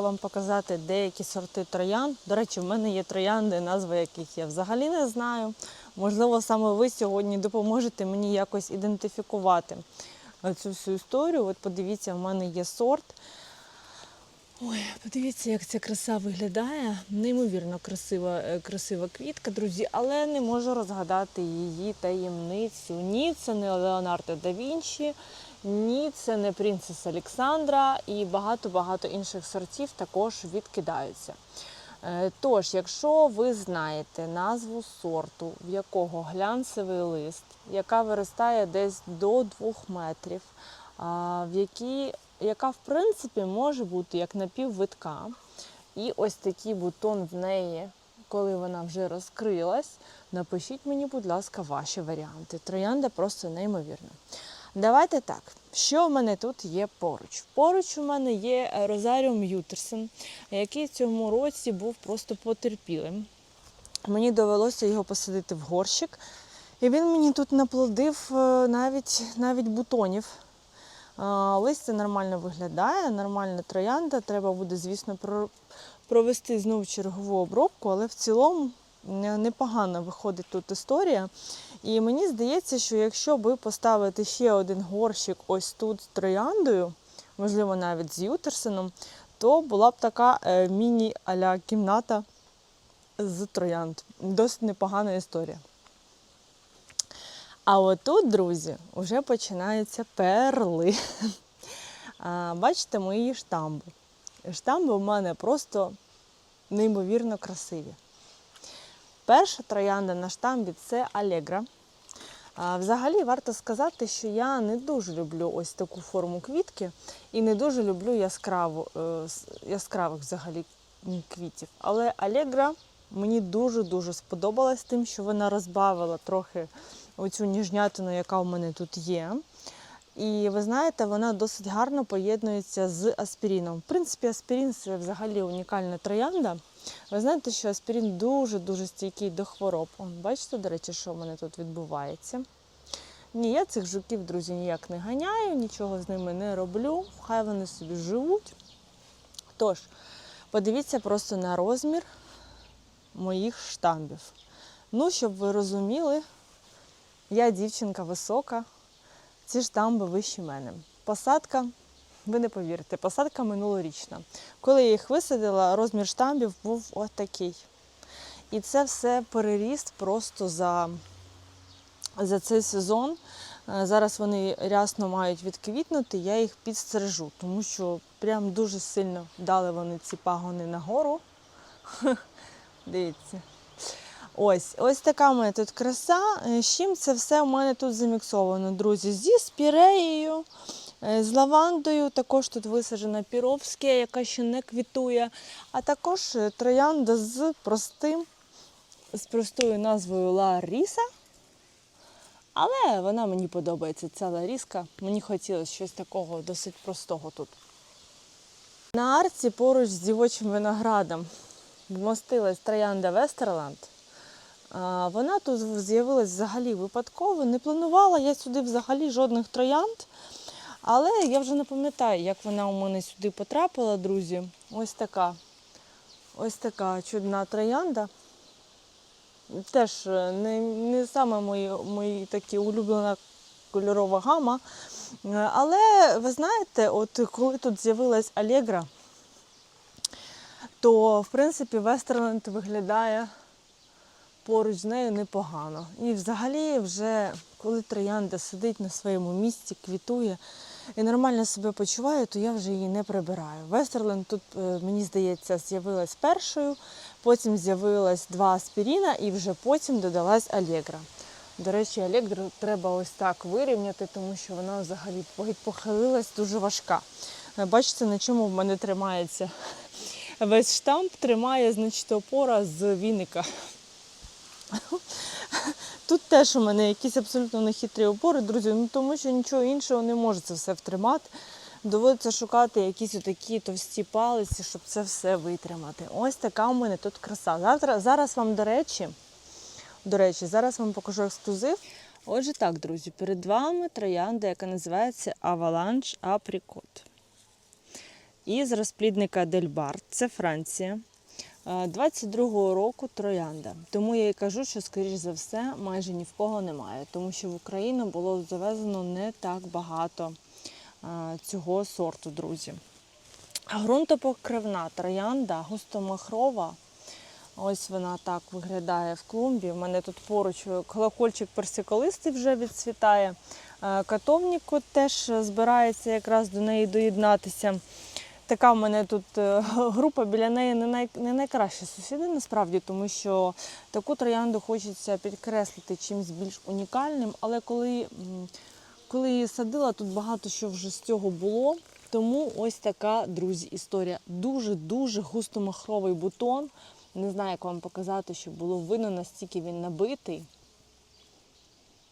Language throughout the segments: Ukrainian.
показати деякі сорти троян. До речі, в мене є троянди, назви яких я взагалі не знаю. Можливо, саме ви сьогодні допоможете мені якось ідентифікувати цю всю історію. От подивіться, в мене є сорт. Ой, подивіться, як ця краса виглядає. Неймовірно красива, е, красива квітка, друзі, але не можу розгадати її таємницю. Ні, це не Леонардо да Вінчі, ні, це не принцеса Олександра і багато-багато інших сортів також відкидаються. Е, Тож, якщо ви знаєте назву сорту, в якого глянцевий лист, яка виростає десь до 2 метрів, в якій, яка в принципі може бути як напіввитка, і ось такий бутон в неї, коли вона вже розкрилась, напишіть мені, будь ласка, ваші варіанти. Троянда просто неймовірна. Давайте так. Що в мене тут є поруч? Поруч у мене є Розаріум Ютерсен, який цьому році був просто потерпілим. Мені довелося його посадити в горщик, і він мені тут наплодив е, навіть, навіть бутонів. Листя нормально виглядає, нормальна троянда. Треба буде, звісно, провести знову чергову обробку, але в цілому непогано виходить тут історія. І мені здається, що якщо би поставити ще один горщик ось тут з трояндою, можливо, навіть з Ютерсеном, то була б така е, міні-аля кімната з троянд. Досить непогана історія. А отут, друзі, вже починаються перли. Бачите мої штамби. Штамби у мене просто неймовірно красиві. Перша троянда на штамбі це Алегра. Взагалі варто сказати, що я не дуже люблю ось таку форму квітки і не дуже люблю яскраву, е, яскравих взагалі квітів. Але Алегра мені дуже-дуже сподобалась тим, що вона розбавила трохи оцю ніжнятину, яка у мене тут є. І ви знаєте, вона досить гарно поєднується з аспіріном. В принципі, аспірін це взагалі унікальна троянда. Ви знаєте, що аспірин дуже-дуже стійкий до хвороб. Бачите, до речі, що в мене тут відбувається. Ні, я цих жуків, друзі, ніяк не ганяю, нічого з ними не роблю. Хай вони собі живуть. Тож, подивіться просто на розмір моїх штамбів. Ну, щоб ви розуміли, я дівчинка висока, ці штамби вищі мене. Посадка, ви не повірите, посадка минулорічна. Коли я їх висадила, розмір штамбів був ось такий. І це все переріст просто за, за цей сезон. Е, Зараз вони рясно мають відквітнути, я їх підстрижу, тому що прям дуже сильно дали вони ці пагони нагору. Дивіться. Ось, ось така в мене тут краса. Е, З чим це все у мене тут заміксовано, друзі? Зі спіреєю, з лавандою. Також тут висаджена піровське, яка ще не квітує. А також е, троянда з простим, з простою назвою Ларіса. Але вона мені подобається, ця Ларіска. Мені хотілося щось такого досить простого тут. На арці поруч з дівочим виноградом вмостилась троянда Вестерланд. Вона тут з'явилась взагалі випадково. Не планувала я сюди взагалі жодних троянд. Але я вже не пам'ятаю, як вона у мене сюди потрапила, друзі. Ось така. Ось така чудна троянда. Теж е, не, не саме мої, мої такі улюблена кольорова гама. Е, Але ви знаєте, от коли тут з'явилась Алегра, то в принципі Вестерленд виглядає поруч з нею непогано. І взагалі, вже коли троянда сидить на своєму місці, квітує і нормально себе почуває, то я вже її не прибираю. Вестерленд тут, е, мені здається, з'явилась першою, потім з'явилась два аспіріна і вже потім додалась Алегра. До речі, Алегру треба ось так вирівняти, тому що вона взагалі похи- похилилась дуже важка. Е, Бачите, на чому в мене тримається весь штамп, тримає, значить, опора з віника. Тут теж у мене якісь абсолютно нехитрі опори, друзі, ну тому що нічого іншого не може це все втримати. Доводиться шукати якісь отакі товсті палиці, щоб це все витримати. Ось така у мене тут краса. Завтра, зараз вам, до речі, до речі, зараз вам покажу ексклюзив. Отже, так, друзі, перед вами троянда, яка називається Avalanche Apricot. із розплідника Дельбар, це Франція. Е, 22-го року троянда. Тому я і кажу, що, скоріш за все, майже ні в кого немає, тому що в Україну було завезено не так багато е, цього сорту, друзі. Грунтопокривна троянда, густомахрова. Ось вона так виглядає в клумбі. У мене тут поруч колокольчик персиколистий вже відцвітає. Е, теж збирається якраз до неї доєднатися. Така в мене тут е, група біля неї не, най, не найкращі сусіди насправді, тому що таку троянду хочеться підкреслити чимось більш унікальним. Але коли, коли її садила, тут багато що вже з цього було. Тому ось така, друзі, історія. Дуже-дуже густомахровий бутон. Не знаю, як вам показати, щоб було видно, настільки він набитий.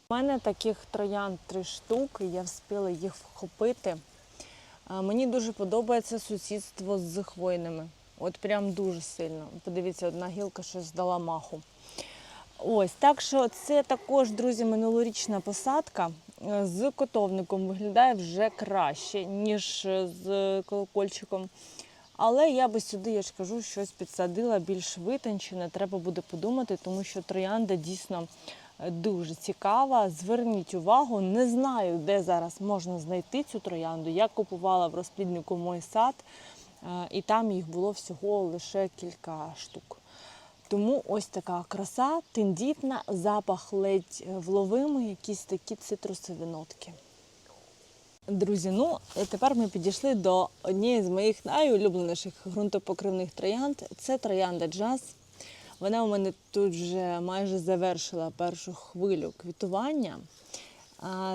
У мене таких троянд три штуки, я встигла їх вхопити. Мені дуже подобається сусідство з хвойними. От прям дуже сильно. Подивіться, одна гілка щось дала маху. Ось, так що це також, друзі, минулорічна посадка. Е, З котовником виглядає вже краще, ніж е, з колокольчиком. Але я би сюди, я ж кажу, щось підсадила більш витончене. Треба буде подумати, тому що троянда дійсно дуже цікава. Зверніть увагу, не знаю, де зараз можна знайти цю троянду. Я купувала в розпліднику мой сад, е, і там їх було всього лише кілька штук. Тому ось така краса, тендітна, запах ледь е, вловимий, якісь такі цитрусові нотки. Друзі, ну тепер ми підійшли до однієї з моїх найулюбленіших ґрунтопокривних троянд. Це троянда джаз. Вона у мене тут вже майже завершила першу хвилю квітування.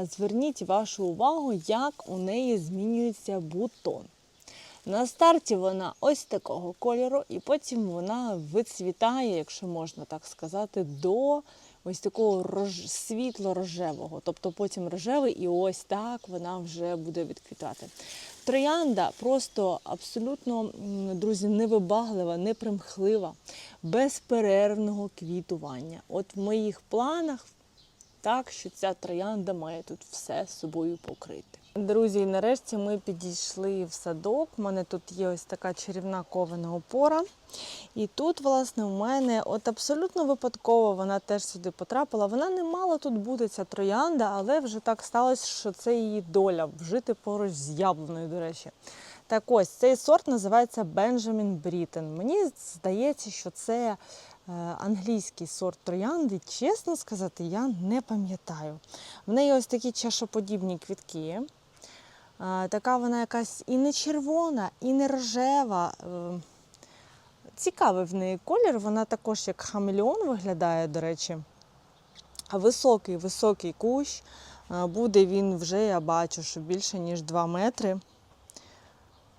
Зверніть вашу увагу, як у неї змінюється бутон. На старті вона ось такого кольору, і потім вона вицвітає, якщо можна так сказати, до ось такого рож... світло-рожевого. Тобто потім рожевий, і ось так вона вже буде відквітати. Троянда просто абсолютно, друзі, невибаглива, непримхлива, безперервного квітування. От в моїх планах так, що ця троянда має тут все з собою покрити. Друзі, нарешті ми підійшли в садок. У мене тут є ось така чарівна кована опора. І тут, власне, у мене от абсолютно випадково вона теж сюди потрапила. Вона не мала тут бути ця троянда, але вже так сталося, що це її доля жити поруч з яблуною, до речі. Так ось цей сорт називається Benjamin Britten. Мені здається, що це е, англійський сорт троянди. Чесно сказати, я не пам'ятаю. В неї ось такі чашоподібні квітки. Така вона якась і не червона, і не рожева. Е, Цікавий в неї колір. Вона також як хамелеон виглядає, до речі. А Високий, високий кущ. Е, Буде він вже, я бачу, що більше, ніж 2 метри.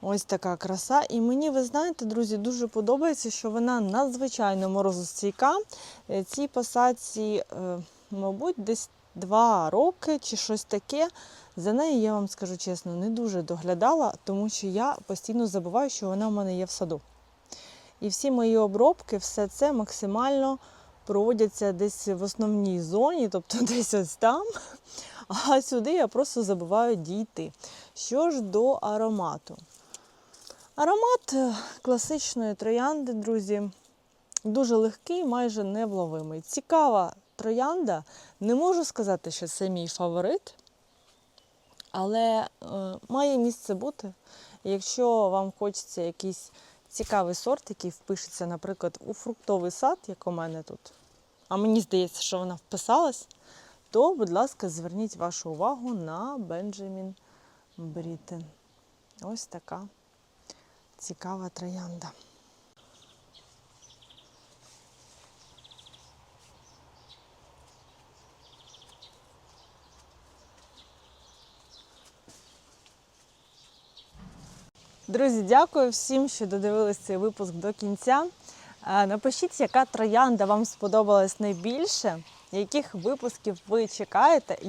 Ось така краса. І мені, ви знаєте, друзі, дуже подобається, що вона надзвичайно морозостійка. Е, Цій посадці, мабуть, десь 2 роки чи щось таке. За нею, я вам скажу чесно, не дуже доглядала, тому що я постійно забуваю, що вона в мене є в саду. І всі мої обробки, все це максимально проводяться десь в основній зоні, тобто десь ось там. А сюди я просто забуваю дійти. Що ж до аромату? Аромат е, класичної троянди, друзі, дуже легкий, майже невловимий. Цікава троянда. Не можу сказати, що це мій фаворит, але е, має місце бути. Якщо вам хочеться якийсь цікавий сорт, який впишеться, наприклад, у фруктовий сад, як у мене тут, а мені здається, що вона вписалась, то, будь ласка, зверніть вашу увагу на Бенджамін Брітен. Ось така цікава троянда. Друзі, дякую всім, що додивились цей випуск до кінця. Е, Напишіть, яка троянда вам сподобалась найбільше, яких випусків ви чекаєте.